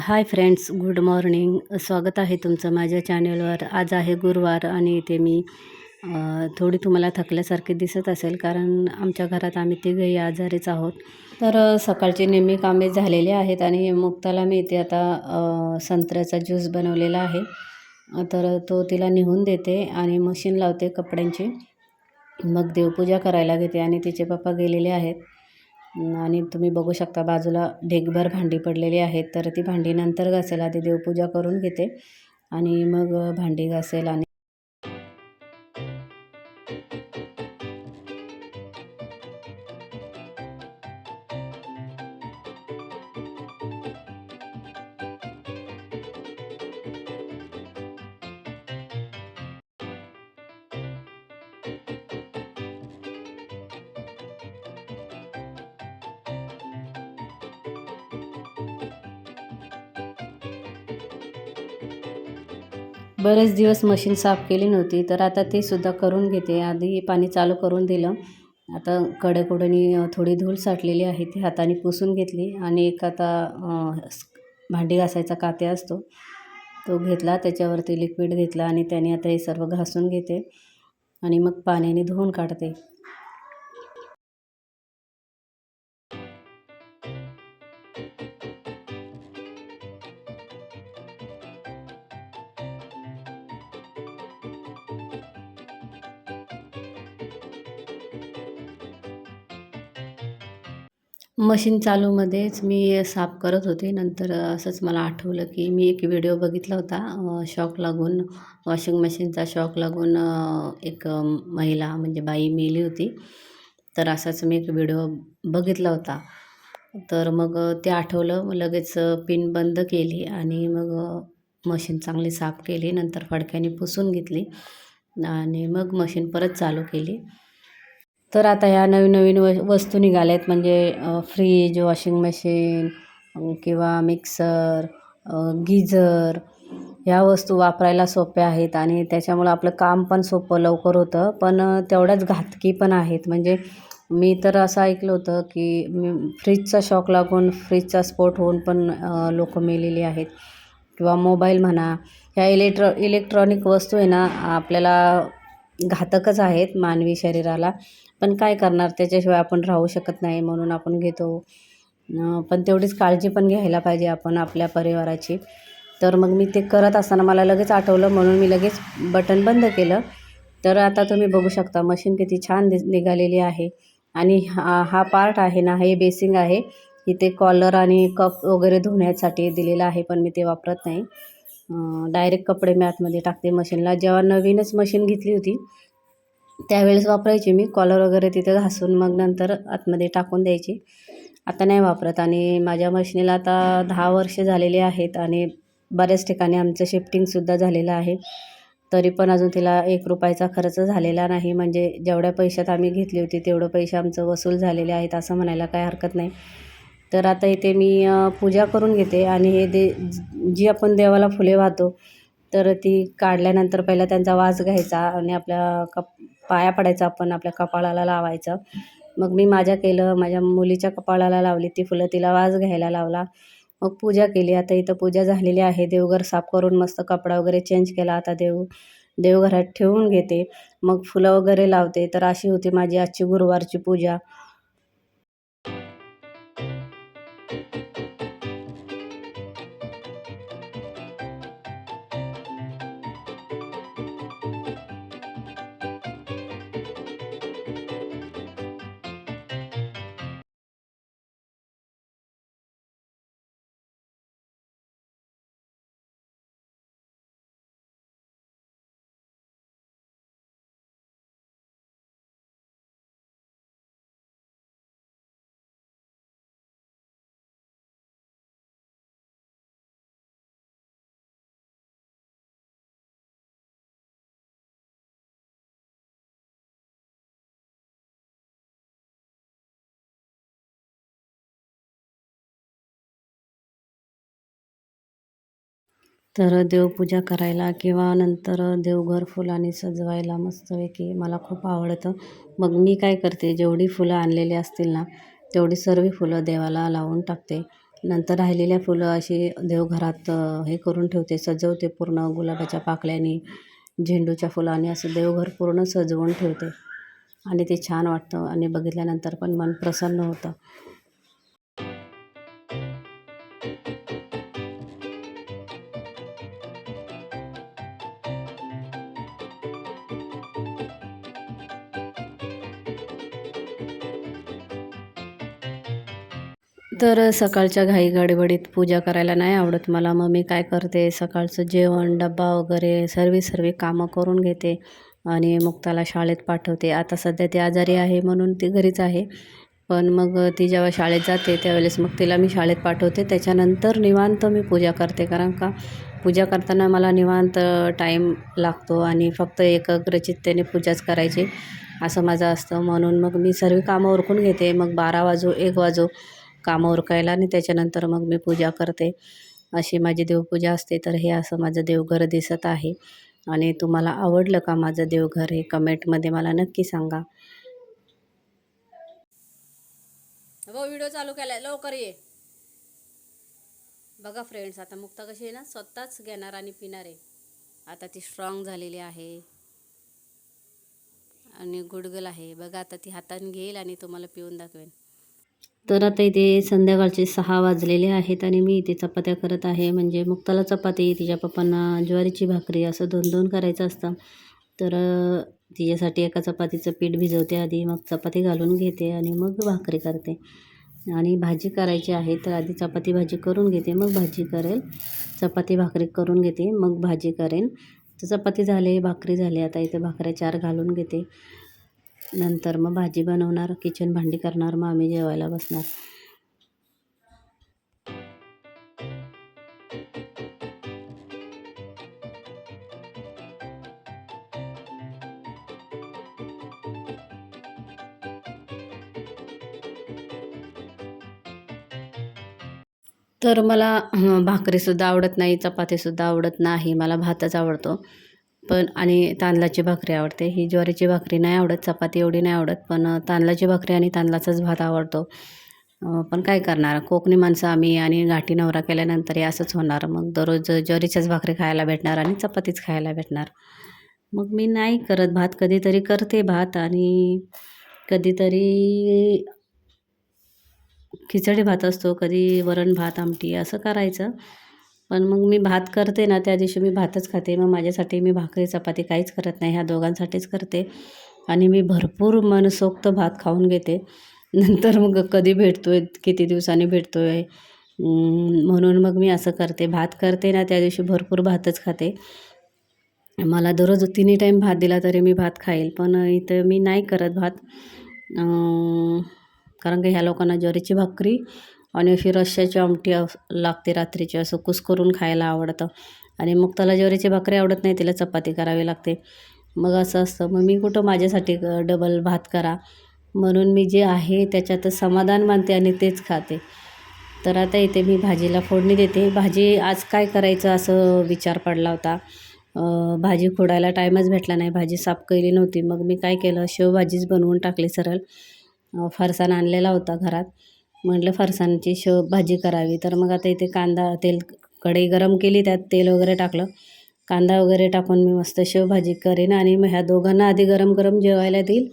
Hi friends good morning. स्वागत आहे तुमचं माझ्या चॅनलवर. आज आहे गुरुवार आणि इथे मी थोडी तुम्हाला थकल्यासारखी दिसत असेल कारण आमच्या घरात आम्ही तिघही आजारीच आहोत. तर सकाळची नेहमी कामे झालेली आहेत आणि मुक्ताला मी इथे आता संत्र्याचा ज्यूस बनवलेला आहे. तर तो तिला निहून देते आणि मशीन लावते कपड्यांची. मग देवपूजा करायला घेते आणि तिचे पप्पा गेलेले आहेत. आणि तुम्ही बघू शकता बाजूला ढेकभर भांडी पडलेली आहेत तर ती भांडी नंतर घासेल. आधी देवपूजा करून घेते आणि मग भांडी घासेल आणि बरेच दिवस मशीन साफ केली नव्हती तर आता ते सुद्धा करून घेते. आधी पाणी चालू करून दिलं. आता कडेकोडनी थोडी धूळ साठलेली आहे ती हाताने पुसून घेतली आणि एक आता भांडी घासायचा काते असतो तो घेतला त्याच्यावरती लिक्विड घेतला आणि त्याने आता हे सर्व घासून घेते आणि मग पाण्याने धुवून काढते. मशीन चालूमध्येच मी साफ करत होते. नंतर असंच मला आठवलं की मी एक व्हिडिओ बघितला होता शॉक लागून वॉशिंग मशीनचा शॉक लागून एक महिला म्हणजे बाई मेली होती. तर असाच मी एक व्हिडिओ बघितला होता. तर मग ते आठवलं लगेच पिन बंद केली आणि मग मशीन चांगली साफ केली. नंतर फडक्याने पुसून घेतली आणि मग मशीन परत चालू केली. तर आता ह्या नवीन नवीन व वस्तू निघाल्या आहेत म्हणजे फ्रीज वॉशिंग मशीन किंवा मिक्सर गीजर ह्या वस्तू वापरायला सोप्या आहेत आणि त्याच्यामुळं आपलं काम पण सोपं लवकर होतं. पण तेवढ्याच घातकी पण आहेत. म्हणजे मी तर असं ऐकलं होतं की फ्रीजचा शॉक लागून फ्रीजचा स्फोट होऊन पण लोक मेलेली आहेत. किंवा मोबाईल म्हणा ह्या इलेक्ट्रॉ इलेक्ट्रॉनिक वस्तू आहे ना आपल्याला घातकच आहेत मानवी शरीराला. पण काय करणार? त्याच्याशिवाय आपण राहू शकत नाही म्हणून आपण घेतो. पण तेवढीच काळजी पण घ्यायला पाहिजे आपण आपल्या परिवाराची. तर मग मी ते करत असताना मला लगेच आठवलं म्हणून मी लगेच बटन बंद केलं. तर आता तुम्ही बघू शकता मशीन किती छान दि निघालेली आहे. आणि हा हा पार्ट आहे ना हे बेसिंग आहे. इथे कॉलर आणि कप वगैरे धुण्यासाठी दिलेलं आहे पण मी ते वापरत नाही. डायरेक्ट कपडे मी आतमध्ये टाकते मशीनला. जेव्हा नवीनच मशीन घेतली होती त्यावेळेस वापरायची मी. कॉलर वगैरे तिथे घासून मग नंतर आतमध्ये टाकून द्यायची. आता नाही वापरत आणि माझ्या मशीनीला आता दहा वर्ष झालेली आहेत आणि बऱ्याच ठिकाणी आमचं शिफ्टिंगसुद्धा झालेलं आहे. तरी पण अजून तिला एक रुपयाचा खर्च झालेला नाही. म्हणजे जेवढ्या पैशात आम्ही घेतली होती तेवढं पैसे आमचं वसूल झालेले आहेत असं म्हणायला काय हरकत नाही. तर आता इथे मी पूजा करून घेते आणि हे दे जी आपण देवाला फुले वाहतो तर ती काढल्यानंतर पहिला त्यांचा वास घ्यायचा आणि आपल्या कप पाया पडायचा आपण आपल्या कपाळाला लावायचं. मग मी माझ्या केलं माझ्या मुलीच्या कपाळाला लावली ती फुलं तिला वास घ्यायला लावला. मग पूजा केली. आता इथं पूजा झालेली आहे. देवघर साफ करून मस्त कपडा वगैरे चेंज केला. आता देव देवघरात ठेवून घेते. मग फुलं वगैरे लावते. तर अशी होती माझी आजची गुरुवारची पूजा. तर देवपूजा करायला किंवा नंतर देवघर फुलांनी सजवायला मस्तपैकी मला खूप आवडतं. मग मी काय करते जेवढी फुलं आणलेली असतील ना तेवढी सर्व फुलं देवाला लावून टाकते. नंतर राहिलेल्या फुलं अशी देवघरात हे करून ठेवते सजवते पूर्ण गुलाबाच्या पाकळ्याने झेंडूच्या फुलाने असं देवघर पूर्ण सजवून ठेवते. आणि ते छान वाटतं. आणि बघितल्यानंतर पण मन प्रसन्न होतं. तर सकाळच्या घाई गडबडीत पूजा करायला नाही आवडत मला. मग मी काय करते? सकाळचं जेवण डब्बा वगैरे सर्व सर्व कामं करून घेते आणि मुक्ताला शाळेत पाठवते. आता सध्या ती आजारी आहे म्हणून ती घरीच आहे. पण मग ती जेव्हा शाळेत जाते त्यावेळेस मग तिला मी शाळेत पाठवते. त्याच्यानंतर निवांत मी पूजा करते. कारण का? पूजा करताना मला निवांत टाईम लागतो आणि फक्त एकाग्रचित्तेने पूजाच करायची असं माझं असतं. म्हणून मग मी सर्व कामं ओरखून घेते. मग बारा वाजो एक वाजो कामं उरकायला आणि त्याच्यानंतर मग मी पूजा करते. अशी माझी देवपूजा असते तर हे असं माझं देवघर दिसत आहे. आणि तुम्हाला आवडलं का माझं देवघर हे कमेंटमध्ये मला नक्की सांगा. हो व्हिडिओ चालू केलाय. लवकर ये. बघा फ्रेंड्स आता मुक्ता कशी आहे ना स्वतःच घेणार आणि पिणार आहे. आता ती स्ट्रॉंग झालेली आहे. आणि गुडगल आहे. बघा आता ती हाताने घेईल आणि तुम्हाला पिऊन दाखवेन. तर आता इथे संध्याकाळचे सहा वाजलेले आहेत आणि मी इथे चपात्या करत आहे. म्हणजे मुक्ताला चपाती तिच्या पप्पांना ज्वारीची भाकरी असं दोन दोन करायचं असतं. तर तिच्यासाठी एका चपातीचं पीठ भिजवते आधी मग चपाती घालून घेते आणि मग भाकरी करते. आणि भाजी करायची आहे तर आधी चपाती भाजी करून घेते मग भाजी करेल. चपाती भाकरी करून घेते मग भाजी करेन. तर चपाती झाले भाकरी झाली आता इथे भाकऱ्या चार घालून घेते. नंतर मग भाजी बनवणार किचन भांडी करणार मग आम्ही जेवायला बसणार. तर मला भाकरीसुद्धा आवडत नाही चपातीसुद्धा आवडत नाही मला भातच आवडतो. पण आणि तांदळाची भाकरी आवडते. ही ज्वारीची भाकरी नाही आवडत चपाती एवढी नाही आवडत पण तांदळाची भाकरी आणि तांदळाचाच भात आवडतो. पण काय करणार? कोकणी माणसं आम्ही आणि घाटी नवरा केल्यानंतर हे असंच होणार. मग दररोज ज्वारीच्याच भाकरी खायला भेटणार आणि चपातीच खायला भेटणार. मग मी नाही करत भात कधीतरी करते भात आणि कधीतरी खिचडी भात असतो कधी वरण भात आमटी असं करायचं. पण मग मी भात करते ना त्या दिवशी मी भातच खाते. मग माझ्यासाठी मी भाकरी चपाती काहीच करत नाही ह्या दोघांसाठीच करते. आणि मी भरपूर मनसोक्त भात खाऊन घेते. नंतर मग कधी भेटतो आहे किती दिवसांनी भेटतो आहे म्हणून मग मी असं करते. भात करते ना त्या दिवशी भरपूर भातच खाते. मला दररोज तिन्ही टाईम भात दिला तरी मी भात खाईल. पण इथं मी नाही करत भात. कारण की ह्या लोकांना ज्वारीची भाकरी आणि अशी रश्श्याची आमटी लागते रात्रीची असं कुस करून खायला आवडतं. आणि मग त्याला ज्वारीची भाकरी आवडत नाही तिला चपाती करावी लागते. मग असं असतं. मग मी कुठं माझ्यासाठी डबल भात करा. म्हणून मी जे आहे त्याच्यात समाधान मानते आणि तेच खाते. तर आता इथे मी भाजीला फोडणी देते. भाजी आज काय करायचं असं विचार पडला होता. भाजी खोडायला टाईमच भेटला नाही. भाजी साफ केली नव्हती. मग मी काय केलं? शेवभाजीच बनवून टाकली सरळ. फरसाण आणलेला होता घरात. म्हटलं फरसाणची शो भाजी करावी. तर मग आता इथे कांदा तेल कढई गरम केली त्यात तेल वगैरे टाकलं. कांदा वगैरे टाकून मी मस्त शेवभाजी करेन आणि मग ह्या दोघांना आधी गरम गरम जेवायला देईल.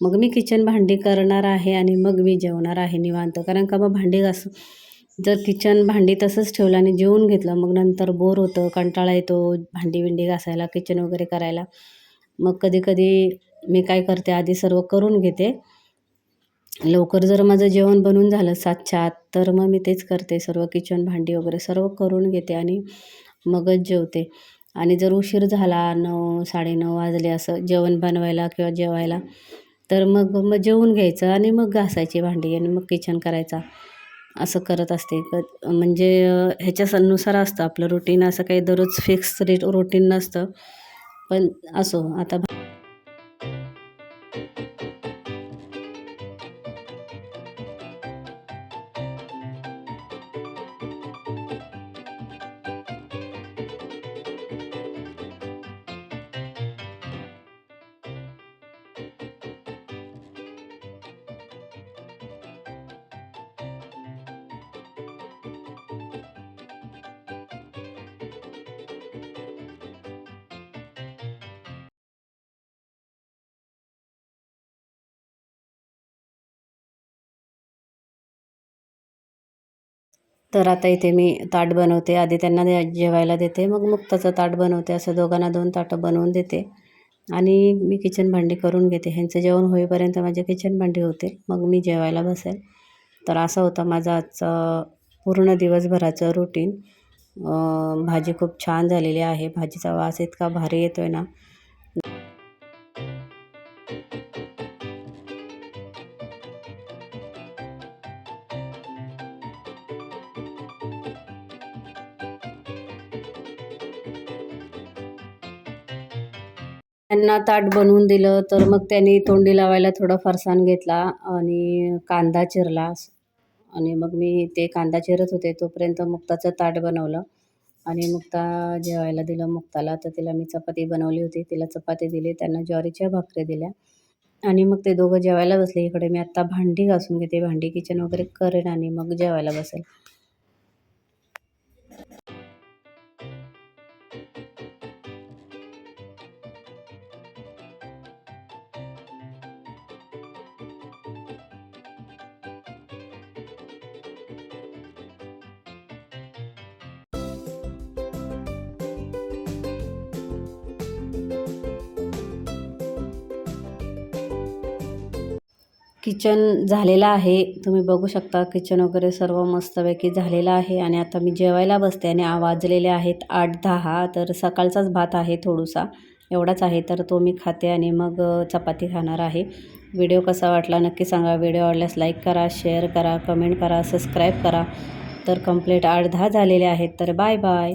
मग मी किचन भांडी करणार आहे आणि मग मी जेवणार आहे निवांत. कारण का मग भांडी घास जर किचन भांडी तसंच ठेवलं आणि जेवून घेतलं मग नंतर बोर होतं कंटाळा येतो भांडी बिंडी घासायला किचन वगैरे करायला. मग कधी कधी मी काय करते आधी सर्व करून घेते. लवकर जर माझं जेवण बनून झालं सातच्या आत तर मग मी तेच करते. सर्व किचन भांडी वगैरे सर्व करून घेते आणि मगच जेवते. आणि जर उशीर झाला नऊ साडेनऊ वाजले असं जेवण बनवायला किंवा जेवायला तर मग मग जेवून घ्यायचं आणि मग घासायची भांडी आणि मग किचन करायचा. असं करत असते. क म्हणजे ह्याच्यानुसार असतं आपलं रुटीन असं काही दररोज फिक्स रेट रुटीन नसतं. पण असो आता तर आता इथे मी ताट बनवते. आधी त्यांना जेवायला देते. मग मुक्ताचं ताट बनवते. असं दोघांना दोन ताटं बनवून देते. आणि मी किचन भांडी करून घेते. ह्यांचं जेवण होईपर्यंत माझे किचन भांडी होते. मग मी जेवायला बसेल. तर असा होता माझा आजचा पूर्ण दिवसभराचं रुटीन भाजी खूप छान झालेली आहे. भाजीचा वास इतका भारी येतो आहे ना. त्यांना ताट बनवून दिलं तर मग त्यांनी तोंडी लावायला थोडं फरसाण घेतला आणि कांदा चिरला. आणि मग मी ते कांदा चिरत होते तोपर्यंत मुक्ताचं ताट बनवलं. आणि मुक्ता जेवायला दिलं मुक्ताला. तर तिला मी चपाती बनवली होती. तिला चपाती दिली त्यांना ज्वारीच्या भाकऱ्या दिल्या. आणि मग ते दोघं जेवायला बसले. इकडे मी आत्ता भांडी घासून घेते. भांडी किचन वगैरे करेन आणि मग जेवायला बसेल. किचन झालेलं आहे. तुम्ही बघू शकता किचन वगैरे सर्व मस्तपैकी झालेलं आहे आणि आता मी जेवायला बसते आणि वाजलेले आहेत आठ दहा तर सकाळचाच भात आहे थोडूसा. एवढाच आहे तर तो मी खाते आणि मग चपाती खाणार आहे. व्हिडिओ कसा वाटला नक्की सांगा. व्हिडिओ आवडल्यास लाईक करा शेअर करा कमेंट करा सबस्क्राईब करा. तर कंप्लीट आठ दहा झालेले आहेत तर बाय बाय.